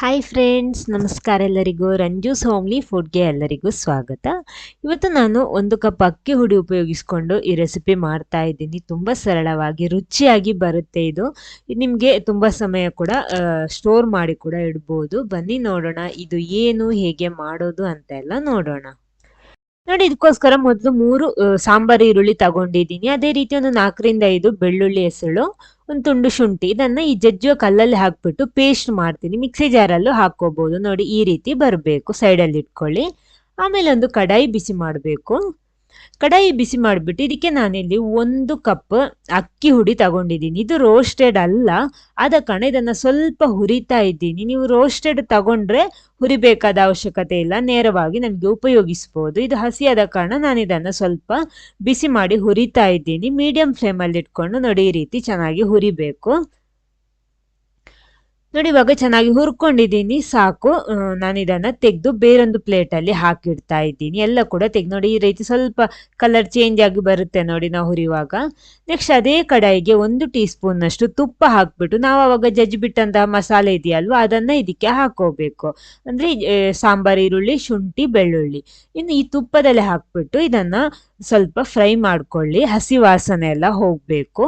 Hi friends ನಮಸ್ಕಾರ ಎಲ್ಲರಿಗೂ. ರಂಜೂಸ್ homely ಫುಡ್ಗೆ ಎಲ್ಲರಿಗೂ ಸ್ವಾಗತ. ಇವತ್ತು ನಾನು ಒಂದು ಕಪ್ ಅಕ್ಕಿ ಹುಡಿ ಉಪಯೋಗಿಸ್ಕೊಂಡು ಈ ರೆಸಿಪಿ ಮಾಡ್ತಾ ಇದ್ದೀನಿ. ತುಂಬ ಸರಳವಾಗಿ, ರುಚಿಯಾಗಿ ಬರುತ್ತೆ ಇದು. ನಿಮಗೆ ತುಂಬ ಸಮಯ ಕೂಡ ಸ್ಟೋರ್ ಮಾಡಿ ಕೂಡ ಇಡ್ಬೋದು. ಬನ್ನಿ ನೋಡೋಣ, ಇದು ಏನು, ಹೇಗೆ ಮಾಡೋದು ಅಂತ ಎಲ್ಲ ನೋಡೋಣ. ನೋಡಿ, ಇದಕ್ಕೋಸ್ಕರ ಮೊದಲು ಮೂರು ಸಾಂಬಾರು, ಈರುಳ್ಳಿ ತಗೊಂಡಿದ್ದೀನಿ. ಅದೇ ರೀತಿ ಒಂದು ನಾಲ್ಕರಿಂದ ಐದು ಬೆಳ್ಳುಳ್ಳಿ ಹೆಸಳು, ಒಂದು ತುಂಡು ಶುಂಠಿ, ಇದನ್ನ ಈ ಜಜ್ಜುವ ಕಲ್ಲಲ್ಲಿ ಹಾಕ್ಬಿಟ್ಟು ಪೇಸ್ಟ್ ಮಾಡ್ತೀನಿ. ಮಿಕ್ಸಿ ಜಾರಲ್ಲೂ ಹಾಕ್ಕೋಬೋದು. ನೋಡಿ, ಈ ರೀತಿ ಬರಬೇಕು. ಸೈಡಲ್ಲಿ ಇಟ್ಕೊಳ್ಳಿ. ಆಮೇಲೆ ಒಂದು ಕಡಾಯಿ ಬಿಸಿ ಮಾಡಬೇಕು. ಕಡಾಯಿ ಬಿಸಿ ಮಾಡಿಬಿಟ್ಟು ಇದಕ್ಕೆ ನಾನಿಲ್ಲಿ ಒಂದು ಕಪ್ ಅಕ್ಕಿ ಹುಡಿ ತಗೊಂಡಿದ್ದೀನಿ. ಇದು ರೋಸ್ಟೆಡ್ ಅಲ್ಲ, ಆದ ಕಾರಣ ಇದನ್ನು ಸ್ವಲ್ಪ ಹುರಿತಾ ಇದ್ದೀನಿ. ನೀವು ರೋಸ್ಟೆಡ್ ತಗೊಂಡ್ರೆ ಹುರಿಬೇಕಾದ ಅವಶ್ಯಕತೆ ಇಲ್ಲ, ನೇರವಾಗಿ ನಮಗೆ ಉಪಯೋಗಿಸ್ಬೋದು. ಇದು ಹಸಿಯಾದ ಕಾರಣ ನಾನು ಇದನ್ನು ಸ್ವಲ್ಪ ಬಿಸಿ ಮಾಡಿ ಹುರಿತಾ ಇದ್ದೀನಿ. ಮೀಡಿಯಂ ಫ್ಲೇಮಲ್ಲಿ ಇಟ್ಕೊಂಡು ನೋಡಿ ಈ ರೀತಿ ಚೆನ್ನಾಗಿ ಹುರಿಬೇಕು. ನೋಡಿ, ಇವಾಗ ಚೆನ್ನಾಗಿ ಹುರ್ಕೊಂಡಿದ್ದೀನಿ. ಸಾಕು. ನಾನು ಇದನ್ನು ತೆಗೆದು ಬೇರೊಂದು ಪ್ಲೇಟಲ್ಲಿ ಹಾಕಿಡ್ತಾ ಇದ್ದೀನಿ. ಎಲ್ಲ ಕೂಡ ತೆಗೆದು ನೋಡಿ, ಈ ರೀತಿ ಸ್ವಲ್ಪ ಕಲರ್ ಚೇಂಜ್ ಆಗಿ ಬರುತ್ತೆ ನೋಡಿ ನಾವು ಹುರಿಯುವಾಗ. ನೆಕ್ಸ್ಟ್ ಅದೇ ಕಡಾಯಿಗೆ ಒಂದು ಟೀ ಸ್ಪೂನ್ನಷ್ಟು ತುಪ್ಪ ಹಾಕ್ಬಿಟ್ಟು, ನಾವು ಅವಾಗ ಜಜ್ಜಿಬಿಟ್ಟಂತಹ ಮಸಾಲೆ ಇದೆಯಲ್ವಾ, ಅದನ್ನ ಇದಕ್ಕೆ ಹಾಕೋಬೇಕು. ಅಂದ್ರೆ ಸಾಂಬಾರ್, ಈರುಳ್ಳಿ, ಶುಂಠಿ, ಬೆಳ್ಳುಳ್ಳಿ. ಇನ್ನು ಈ ತುಪ್ಪದಲ್ಲಿ ಹಾಕ್ಬಿಟ್ಟು ಇದನ್ನ ಸ್ವಲ್ಪ ಫ್ರೈ ಮಾಡ್ಕೊಳ್ಳಿ. ಹಸಿ ವಾಸನೆ ಎಲ್ಲ ಹೋಗ್ಬೇಕು.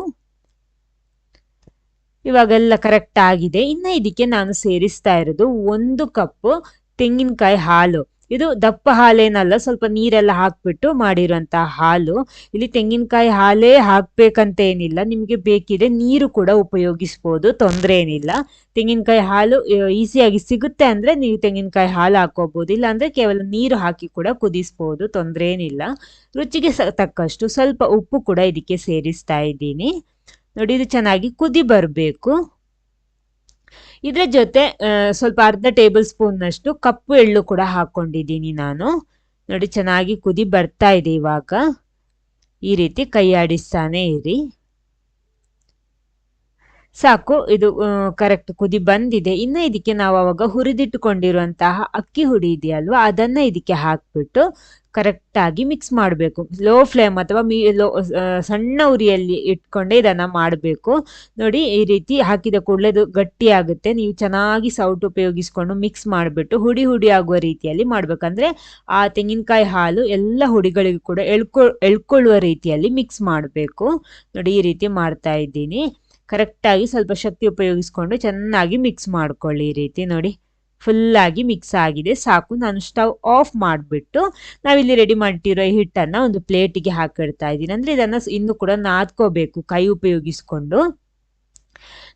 ಇವಾಗೆಲ್ಲ ಕರೆಕ್ಟ್ ಆಗಿದೆ. ಇನ್ನು ಇದಕ್ಕೆ ನಾನು ಸೇರಿಸ್ತಾ ಇರೋದು ಒಂದು ಕಪ್ ತೆಂಗಿನಕಾಯಿ ಹಾಲು. ಇದು ದಪ್ಪ ಹಾಲೇನಲ್ಲ, ಸ್ವಲ್ಪ ನೀರೆಲ್ಲ ಹಾಕ್ಬಿಟ್ಟು ಮಾಡಿರುವಂತಹ ಹಾಲು. ಇಲ್ಲಿ ತೆಂಗಿನಕಾಯಿ ಹಾಲೇ ಹಾಕ್ಬೇಕಂತ ಏನಿಲ್ಲ ನಿಮಗೆ ಬೇಕಿದೆ ನೀರು ಕೂಡ ಉಪಯೋಗಿಸ್ಬೋದು ತೊಂದರೆ ಏನಿಲ್ಲ ತೆಂಗಿನಕಾಯಿ ಹಾಲು ಈಸಿಯಾಗಿ ಸಿಗುತ್ತೆ ಅಂದ್ರೆ ನೀವು ತೆಂಗಿನಕಾಯಿ ಹಾಲು ಹಾಕೋಬಹುದು ಇಲ್ಲ ಅಂದ್ರೆ ಕೇವಲ ನೀರು ಹಾಕಿ ಕೂಡ ಕುದಿಸ್ಬೋದು ತೊಂದರೆ ಏನಿಲ್ಲ ರುಚಿಗೆ ತಕ್ಕಷ್ಟು ಸ್ವಲ್ಪ ಉಪ್ಪು ಕೂಡ ಇದಕ್ಕೆ ಸೇರಿಸ್ತಾ ಇದ್ದೀನಿ. ನೋಡಿ, ಇದು ಚೆನ್ನಾಗಿ ಕುದಿ ಬರಬೇಕು. ಇದರ ಜೊತೆ ಸ್ವಲ್ಪ ಅರ್ಧ ಟೇಬಲ್ ಸ್ಪೂನ್ನಷ್ಟು ಕಪ್ಪು ಎಳ್ಳು ಕೂಡ ಹಾಕ್ಕೊಂಡಿದ್ದೀನಿ ನಾನು. ನೋಡಿ, ಚೆನ್ನಾಗಿ ಕುದಿ ಬರ್ತಾ ಇದೆ ಇವಾಗ. ಈ ರೀತಿ ಕೈ ಆಡಿಸ್ತಾನೆ ಇರಿ. ಸಾಕು, ಇದು ಕರೆಕ್ಟ್ ಕುದಿ ಬಂದಿದೆ. ಇನ್ನು ಇದಕ್ಕೆ ನಾವು ಅವಾಗ ಹುರಿದಿಟ್ಟುಕೊಂಡಿರುವಂತಹ ಅಕ್ಕಿ ಹುಡಿ ಇದೆಯಲ್ವಾ, ಅದನ್ನ ಇದಕ್ಕೆ ಹಾಕ್ಬಿಟ್ಟು ಕರೆಕ್ಟಾಗಿ ಮಿಕ್ಸ್ ಮಾಡಬೇಕು. ಲೋ ಫ್ಲೇಮ್ ಅಥವಾ ಮೀ, ಲೋ ಸಣ್ಣ ಉರಿಯಲ್ಲಿ ಇಟ್ಕೊಂಡೆ ಇದನ್ನ ಮಾಡಬೇಕು. ನೋಡಿ, ಈ ರೀತಿ ಹಾಕಿದ ಕೂಡಲೇ ಅದು ಗಟ್ಟಿಯಾಗುತ್ತೆ ನೀವು ಚೆನ್ನಾಗಿ ಸೌಟ್ ಉಪಯೋಗಿಸ್ಕೊಂಡು ಮಿಕ್ಸ್ ಮಾಡಿಬಿಟ್ಟು ಹುಡಿ ಹುಡಿ ಆಗುವ ರೀತಿಯಲ್ಲಿ ಮಾಡಬೇಕಂದ್ರೆ ಆ ತೆಂಗಿನಕಾಯಿ ಹಾಲು ಎಲ್ಲ ಹುಡಿಗಳಿಗೂ ಕೂಡ ಎಳ್ಕೊ, ಎಳ್ಕೊಳ್ಳುವ ರೀತಿಯಲ್ಲಿ ಮಿಕ್ಸ್ ಮಾಡಬೇಕು. ನೋಡಿ, ಈ ರೀತಿ ಮಾಡ್ತಾ ಇದ್ದೀನಿ. ಕರೆಕ್ಟಾಗಿ ಸ್ವಲ್ಪ ಶಕ್ತಿ ಉಪಯೋಗಿಸ್ಕೊಂಡು ಚೆನ್ನಾಗಿ ಮಿಕ್ಸ್ ಮಾಡ್ಕೊಳ್ಳಿ ಈ ರೀತಿ ನೋಡಿ. ಫುಲ್ ಆಗಿ ಮಿಕ್ಸ್ ಆಗಿದೆ. ಸಾಕು. ನಾನು ಸ್ಟವ್ ಆಫ್ ಮಾಡಿಬಿಟ್ಟು ನಾವಿಲ್ಲಿ ರೆಡಿ ಮಾಡಿಟ್ಟಿರೋ ಈ ಹಿಟ್ಟನ್ನ ಒಂದು ಪ್ಲೇಟಿಗೆ ಹಾಕಿಡ್ತಾ ಇದ್ದೀನಿ. ಅಂದ್ರೆ ಇದನ್ನ ಇನ್ನು ಕೂಡ ನಾದ್ಕೋಬೇಕು ಕೈ ಉಪಯೋಗಿಸ್ಕೊಂಡು.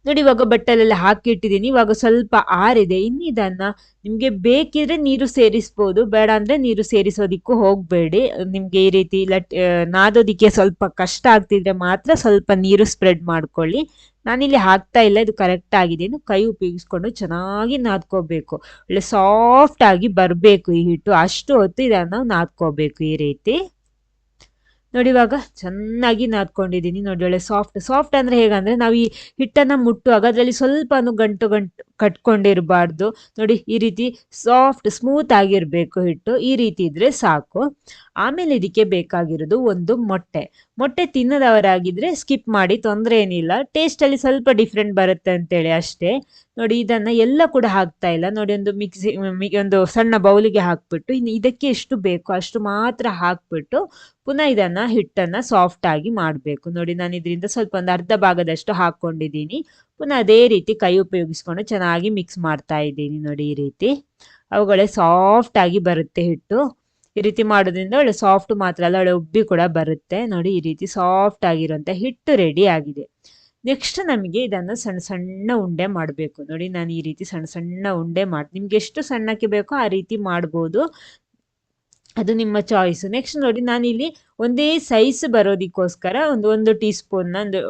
ನೋಡಿ ಇವಾಗ ಬಟ್ಟಲೆಲ್ಲ ಹಾಕಿಟ್ಟಿದ್ದೀನಿ. ಇವಾಗ ಸ್ವಲ್ಪ ಆರಿದೆ. ಇನ್ನು ಇದನ್ನ ನಿಮ್ಗೆ ಬೇಕಿದ್ರೆ ನೀರು ಸೇರಿಸ್ಬೋದು. ಬೇಡ ಅಂದ್ರೆ ನೀರು ಸೇರಿಸೋದಿಕ್ಕೂ ಹೋಗಬೇಡಿ. ನಿಮ್ಗೆ ಈ ರೀತಿ ಲಟ್ ನಾದೋದಿಕ್ಕೆ ಸ್ವಲ್ಪ ಕಷ್ಟ ಆಗ್ತಿದ್ರೆ ಮಾತ್ರ ಸ್ವಲ್ಪ ನೀರು ಸ್ಪ್ರೆಡ್ ಮಾಡ್ಕೊಳ್ಳಿ. ನಾನಿಲ್ಲಿ ಹಾಕ್ತಾ ಇಲ್ಲ. ಇದು ಕರೆಕ್ಟ್ ಆಗಿದೆ. ಕೈ ಉಪಯೋಗಿಸ್ಕೊಂಡು ಚೆನ್ನಾಗಿ ನಾದ್ಕೋಬೇಕು. ಒಳ್ಳೆ ಸಾಫ್ಟ್ ಆಗಿ ಬರಬೇಕು ಈ ಹಿಟ್ಟು. ಅಷ್ಟು ಹೊತ್ತು ಇದನ್ನು ನಾದ್ಕೋಬೇಕು ಈ ರೀತಿ. ನೋಡಿ ಇವಾಗ ಚೆನ್ನಾಗಿ ನಾದ್ಕೊಂಡಿದ್ದೀನಿ. ನೋಡಿ ಒಳ್ಳೆ ಸಾಫ್ಟ್ ಸಾಫ್ಟ್ ಅಂದರೆ ಹೇಗಂದರೆ ನಾವು ಈ ಹಿಟ್ಟನ್ನು ಮುಟ್ಟುವಾಗ ಅದರಲ್ಲಿ ಸ್ವಲ್ಪನೂ ಗಂಟು ಗಂಟು ಕಟ್ಕೊಂಡಿರಬಾರ್ದು. ನೋಡಿ, ಈ ರೀತಿ ಸಾಫ್ಟ್ ಸ್ಮೂತ್ ಆಗಿರಬೇಕು ಹಿಟ್ಟು. ಈ ರೀತಿ ಇದ್ರೆ ಸಾಕು. ಆಮೇಲೆ ಇದಕ್ಕೆ ಬೇಕಾಗಿರೋದು ಒಂದು ಮೊಟ್ಟೆ. ಮೊಟ್ಟೆ ತಿನ್ನದವರಾಗಿದ್ರೆ ಸ್ಕಿಪ್ ಮಾಡಿ, ತೊಂದರೆ ಏನಿಲ್ಲ. ಟೇಸ್ಟ್ ಅಲ್ಲಿ ಸ್ವಲ್ಪ ಡಿಫ್ರೆಂಟ್ ಬರುತ್ತೆ ಅಂತೇಳಿ ಅಷ್ಟೇ. ನೋಡಿ, ಇದನ್ನ ಎಲ್ಲ ಕೂಡ ಹಾಕ್ತಾ ಇಲ್ಲ. ನೋಡಿ, ಒಂದು ಮಿಕ್ಸಿ ಒಂದು ಸಣ್ಣ ಬೌಲಿಗೆ ಹಾಕ್ಬಿಟ್ಟು, ಇನ್ನು ಇದಕ್ಕೆ ಎಷ್ಟು ಬೇಕು ಅಷ್ಟು ಮಾತ್ರ ಹಾಕ್ಬಿಟ್ಟು, ಪುನಃ ಇದನ್ನ ಹಿಟ್ಟನ್ನ ಸಾಫ್ಟ್ ಆಗಿ ಮಾಡಬೇಕು. ನೋಡಿ ನಾನು ಇದರಿಂದ ಸ್ವಲ್ಪ ಒಂದು ಅರ್ಧ ಭಾಗದಷ್ಟು ಹಾಕೊಂಡಿದ್ದೀನಿ. ಪುನಃ ಅದೇ ರೀತಿ ಕೈ ಉಪಯೋಗಿಸ್ಕೊಂಡು ಚೆನ್ನಾಗಿ ಮಿಕ್ಸ್ ಮಾಡ್ತಾ ಇದ್ದೀನಿ ನೋಡಿ ಈ ರೀತಿ. ಅವುಗಳೇ ಸಾಫ್ಟ್ ಆಗಿ ಬರುತ್ತೆ ಹಿಟ್ಟು. ಈ ರೀತಿ ಮಾಡೋದ್ರಿಂದ ಒಳ್ಳೆ ಸಾಫ್ಟ್ ಮಾತ್ರ ಅಲ್ಲ, ಒಳ್ಳೆ ಉಬ್ಬಿ ಕೂಡ ಬರುತ್ತೆ. ನೋಡಿ ಈ ರೀತಿ ಸಾಫ್ಟ್ ಆಗಿರುವಂತ ಹಿಟ್ಟು ರೆಡಿ ಆಗಿದೆ. ನೆಕ್ಸ್ಟ್ ನಮಗೆ ಇದನ್ನು ಸಣ್ಣ ಸಣ್ಣ ಉಂಡೆ ಮಾಡಬೇಕು. ನೋಡಿ ನಾನು ಈ ರೀತಿ ಸಣ್ಣ ಸಣ್ಣ ಉಂಡೆ ಮಾಡಿ ನಿಮ್ಗೆ ಎಷ್ಟು ಸಣ್ಣಕ್ಕೆ ಬೇಕೋ ಆ ರೀತಿ ಮಾಡ್ಬೋದು. ಅದು ನಿಮ್ಮ ಚಾಯ್ಸ್ ನೆಕ್ಸ್ಟ್ ನೋಡಿ, ನಾನಿಲ್ಲಿ ಒಂದೇ ಸೈಜ್ ಬರೋದಕ್ಕೋಸ್ಕರ ಒಂದು ಒಂದು ಟೀ ಸ್ಪೂನ್ ಒಂದು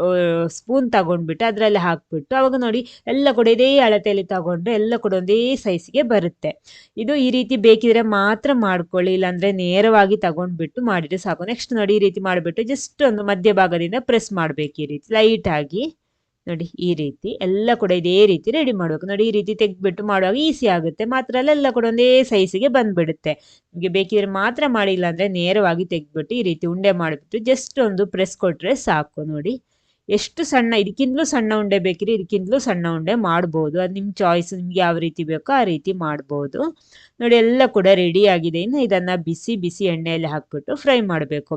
ಸ್ಪೂನ್ ತಗೊಂಡ್ಬಿಟ್ಟು ಅದರಲ್ಲಿ ಹಾಕ್ಬಿಟ್ಟು, ಅವಾಗ ನೋಡಿ ಎಲ್ಲ ಕೂಡ ಇದೇ ಅಳತೆಯಲ್ಲಿ ತಗೊಂಡ್ರೆ ಎಲ್ಲ ಕೂಡ ಒಂದೇ ಸೈಜ್ಗೆ ಬರುತ್ತೆ. ಇದು ಈ ರೀತಿ ಬೇಕಿದ್ರೆ ಮಾತ್ರ ಮಾಡ್ಕೊಳ್ಳಿ, ಇಲ್ಲಾಂದ್ರೆ ನೇರವಾಗಿ ತಗೊಂಡ್ಬಿಟ್ಟು ಮಾಡಿದ್ರೆ ಸಾಕು. ನೆಕ್ಸ್ಟ್ ನೋಡಿ ಈ ರೀತಿ ಮಾಡಿಬಿಟ್ಟು ಜಸ್ಟ್ ಒಂದು ಮಧ್ಯಭಾಗದಿಂದ ಪ್ರೆಸ್ ಮಾಡ್ಬೇಕು ಈ ರೀತಿ ಲೈಟ್ ಆಗಿ. ನೋಡಿ, ಈ ರೀತಿ ಎಲ್ಲ ಕೂಡ ಇದೇ ರೀತಿ ರೆಡಿ ಮಾಡಬೇಕು. ನೋಡಿ, ಈ ರೀತಿ ತೆಗೆದ್ಬಿಟ್ಟು ಮಾಡುವಾಗ ಈಸಿ ಆಗುತ್ತೆ. ಮಾತ್ರ ಅಲ್ಲೆಲ್ಲ ಕೂಡ ಒಂದೇ ಸೈಜಿಗೆ ಬಂದ್ಬಿಡುತ್ತೆ. ನಿಮಗೆ ಬೇಕಿದ್ರೆ ಮಾತ್ರ ಮಾಡಿಲ್ಲ ಅಂದ್ರೆ ನೇರವಾಗಿ ತೆಗೆದ್ಬಿಟ್ಟು ಈ ರೀತಿ ಉಂಡೆ ಮಾಡಿಬಿಟ್ಟು ಜಸ್ಟ್ ಒಂದು ಪ್ರೆಸ್ ಕೊಟ್ಟರೆ ಸಾಕು. ನೋಡಿ, ಎಷ್ಟು ಸಣ್ಣ, ಇದಕ್ಕಿಂತಲೂ ಸಣ್ಣ ಉಂಡೆ ಬೇಕಿದ್ರೆ ಇದಕ್ಕಿಂತಲೂ ಸಣ್ಣ ಉಂಡೆ ಮಾಡ್ಬೋದು. ಅದು ನಿಮ್ಮ ಚಾಯ್ಸ್ ನಿಮ್ಗೆ ಯಾವ ರೀತಿ ಬೇಕೋ ಆ ರೀತಿ ಮಾಡ್ಬೋದು. ನೋಡಿ, ಎಲ್ಲ ಕೂಡ ರೆಡಿ ಆಗಿದೆ. ಇನ್ನು ಇದನ್ನು ಬಿಸಿ ಬಿಸಿ ಎಣ್ಣೆಯಲ್ಲಿ ಹಾಕ್ಬಿಟ್ಟು ಫ್ರೈ ಮಾಡಬೇಕು.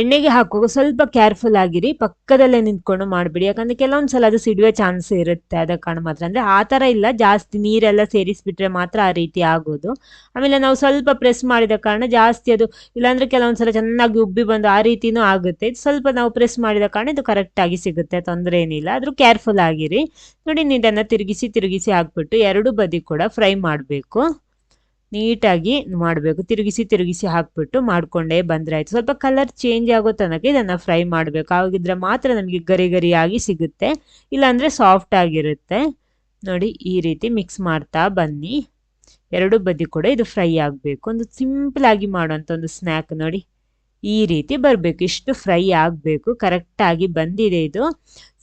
ಎಣ್ಣೆಗೆ ಹಾಕುವಾಗ ಸ್ವಲ್ಪ ಕೇರ್ಫುಲ್ ಆಗಿರಿ, ಪಕ್ಕದಲ್ಲೇ ನಿಂತ್ಕೊಂಡು ಮಾಡಬೇಡಿ. ಯಾಕಂದ್ರೆ ಕೆಲವೊಂದು ಸಲ ಅದು ಸಿಡುವೆ ಚಾನ್ಸ್ ಇರುತ್ತೆ, ಅದ ಕಾರಣ ಮಾತ್ರ. ಅಂದ್ರೆ ಆ ತರ ಇಲ್ಲ, ಜಾಸ್ತಿ ನೀರೆಲ್ಲ ಸೇರಿಸ್ಬಿಟ್ರೆ ಮಾತ್ರ ಆ ರೀತಿ ಆಗೋದು. ಆಮೇಲೆ ನಾವು ಸ್ವಲ್ಪ ಪ್ರೆಸ್ ಮಾಡಿದ ಕಾರಣ ಜಾಸ್ತಿ ಅದು, ಇಲ್ಲಾಂದ್ರೆ ಕೆಲವೊಂದು ಸಲ ಚೆನ್ನಾಗಿ ಉಬ್ಬಿ ಬಂದು ಆ ರೀತಿನೂ ಆಗುತ್ತೆ. ಸ್ವಲ್ಪ ನಾವು ಪ್ರೆಸ್ ಮಾಡಿದ ಕಾರಣ ಇದು ಕರೆಕ್ಟಾಗಿ ಸಿಗುತ್ತೆ, ತೊಂದರೆ ಏನಿಲ್ಲ. ಆದ್ರೂ ಕೇರ್ಫುಲ್ ಆಗಿರಿ. ನೋಡಿ ಇದನ್ನು ತಿರುಗಿಸಿ ತಿರುಗಿಸಿ ಹಾಕ್ಬಿಟ್ಟು ಎರಡು ಬದಿ ಕೂಡ ಫ್ರೈ ಮಾಡಬೇಕು. ನೀಟಾಗಿ ಮಾಡಬೇಕು. ತಿರುಗಿಸಿ ತಿರುಗಿಸಿ ಹಾಕ್ಬಿಟ್ಟು ಮಾಡಿಕೊಂಡೇ ಬಂದರೆ ಆಯಿತು. ಸ್ವಲ್ಪ ಕಲರ್ ಚೇಂಜ್ ಆಗೋ ತನಕ ಇದನ್ನು ಫ್ರೈ ಮಾಡಬೇಕು. ಆಗಿದ್ರೆ ಮಾತ್ರ ನಮಗೆ ಗರಿ ಗರಿಯಾಗಿ ಸಿಗುತ್ತೆ. ಇಲ್ಲಾಂದರೆ ಸಾಫ್ಟ್ ಆಗಿರುತ್ತೆ. ನೋಡಿ, ಈ ರೀತಿ ಮಿಕ್ಸ್ ಮಾಡ್ತಾ ಬನ್ನಿ. ಎರಡು ಬದಿ ಕೂಡ ಇದು ಫ್ರೈ ಆಗಬೇಕು. ಒಂದು ಸಿಂಪಲ್ ಆಗಿ ಮಾಡುವಂಥ ಒಂದು ಸ್ನ್ಯಾಕ್ ನೋಡಿ. ಈ ರೀತಿ ಬರಬೇಕು. ಇಷ್ಟು ಫ್ರೈ ಆಗಬೇಕು. ಕರೆಕ್ಟಾಗಿ ಬಂದಿದೆ ಇದು.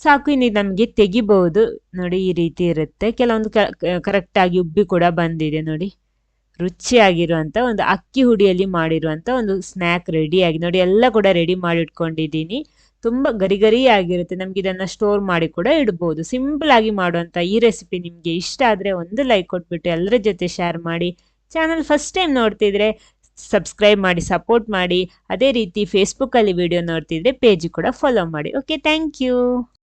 ಸಾಕು, ಇನ್ನು ನಮಗೆ ತೆಗಿಬಹುದು ನೋಡಿ, ಈ ರೀತಿ ಇರುತ್ತೆ. ಕೆಲವೊಂದು ಕರೆಕ್ಟಾಗಿ ಉಬ್ಬಿ ಕೂಡ ಬಂದಿದೆ ನೋಡಿ. ರುಚಿಯಾಗಿರುವಂಥ ಒಂದು ಅಕ್ಕಿ ಹುಡಿಯಲ್ಲಿ ಮಾಡಿರುವಂಥ ಒಂದು ಸ್ನ್ಯಾಕ್ ರೆಡಿಯಾಗಿ ನೋಡಿ, ಎಲ್ಲ ಕೂಡ ರೆಡಿ ಮಾಡಿ ಇಟ್ಕೊಂಡಿದ್ದೀನಿ. ತುಂಬ ಗರಿ ಆಗಿರುತ್ತೆ ನಮ್ಗೆ ಇದನ್ನು ಸ್ಟೋರ್ ಮಾಡಿ ಕೂಡ ಇಡ್ಬೋದು. ಸಿಂಪಲ್ ಆಗಿ ಮಾಡುವಂಥ ಈ ರೆಸಿಪಿ ನಿಮಗೆ ಇಷ್ಟ ಆದರೆ ಒಂದು ಲೈಕ್ ಕೊಟ್ಬಿಟ್ಟು ಎಲ್ಲರ ಜೊತೆ ಶೇರ್ ಮಾಡಿ ಚಾನಲ್ ಫಸ್ಟ್ ಟೈಮ್ ನೋಡ್ತಿದ್ರೆ ಸಬ್ಸ್ಕ್ರೈಬ್ ಮಾಡಿ ಸಪೋರ್ಟ್ ಮಾಡಿ. ಅದೇ ರೀತಿ ಫೇಸ್ಬುಕ್ಕಲ್ಲಿ ವಿಡಿಯೋ ನೋಡ್ತಿದ್ರೆ ಪೇಜ್ ಕೂಡ ಫಾಲೋ ಮಾಡಿ. Okay thank you